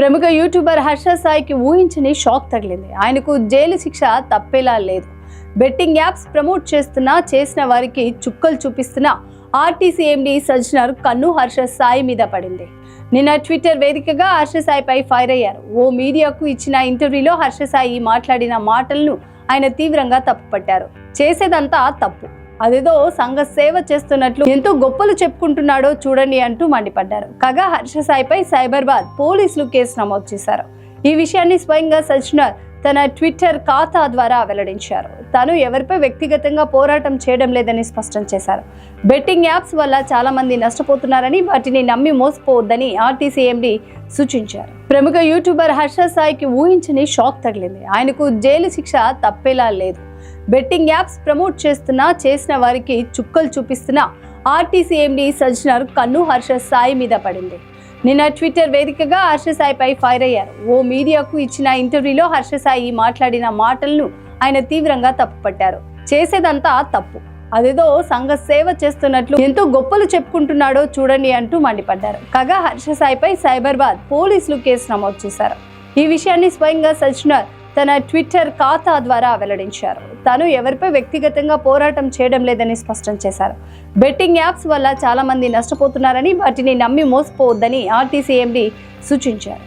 ప్రముఖ యూట్యూబర్ హర్ష సాయికి ఊహించని షాక్ తగిలింది. ఆయనకు జైలు శిక్ష తప్పేలా లేదు. బెట్టింగ్ యాప్స్ ప్రమోట్ చేస్తున్నా చేసిన వారికి చుక్కలు చూపిస్తున్న ఆర్టీసీ ఎండి సజ్జనర్ కన్ను హర్ష సాయి మీద పడింది. నిన్న ట్విట్టర్ వేదికగా హర్ష సాయిపై ఫైర్ అయ్యారు. ఓ మీడియాకు ఇచ్చిన ఇంటర్వ్యూలో హర్ష సాయి మాట్లాడిన మాటలను ఆయన తీవ్రంగా తప్పుపట్టారు. చేసేదంతా తప్పు. అదేదో సంఘ సేవ చేస్తున్నట్లు ఎంతో గొప్పలు చెప్పుకుంటున్నాడో చూడండి అంటూ మండిపడ్డారు. కాగా హర్ష సాయిపై సైబర్బాద్ పోలీసులు కేసు నమోదు చేశారు. ఈ విషయాన్ని స్వయంగా సజ్జనర్ తన ట్విట్టర్ ఖాతా ద్వారా వెల్లడించారు. తాను ఎవరిపై వ్యక్తిగతంగా పోరాటం చేయడం లేదని స్పష్టం చేశారు. బెట్టింగ్ యాప్స్ వల్ల చాలా మంది నష్టపోతున్నారని వాటిని నమ్మి మోసపోవద్దని ఆర్టీసీ ఎండి సూచించారు. ప్రముఖ యూట్యూబర్ హర్ష సాయికి ఊహించని షాక్ తగిలింది. ఆయనకు జైలు శిక్ష తప్పేలా లేదు. బెట్టింగ్ యాప్స్ ప్రమోట్ చేస్తున్నా చేసిన వారికి చుక్కలు చూపిస్తున్న ఆర్టీసీ ఎండీ సజ్జనర్ కన్ను హర్ష సాయి మీద పడింది. నిన్న ట్విట్టర్ వేదికగా హర్ష సాయిపై ఫైర్ అయ్యారు. ఓ మీడియాకు ఇచ్చిన ఇంటర్వ్యూలో హర్ష సాయి మాట్లాడిన మాటలను ఆయన తీవ్రంగా తప్పుపట్టారు. చేసేదంతా తప్పు. అదేదో సంఘ సేవ చేస్తున్నట్లు ఎంతో గొప్పలు చెప్పుకుంటున్నాడో చూడండి అంటూ మండిపడ్డారు. కాగా హర్ష సాయిపై సైబరాబాద్ పోలీసులు కేసు నమోదు చేశారు. ఈ విషయాన్ని స్వయంగా సజ్జనర్ తన ట్విట్టర్ ఖాతా ద్వారా వెల్లడించారు. తాను ఎవరిపై వ్యక్తిగతంగా పోరాటం చేయడం లేదని స్పష్టం చేశారు. బెట్టింగ్ యాప్స్ వల్ల చాలామంది నష్టపోతున్నారని వాటిని నమ్మి మోసపోవద్దని ఆర్టీసీ ఎండి సూచించారు.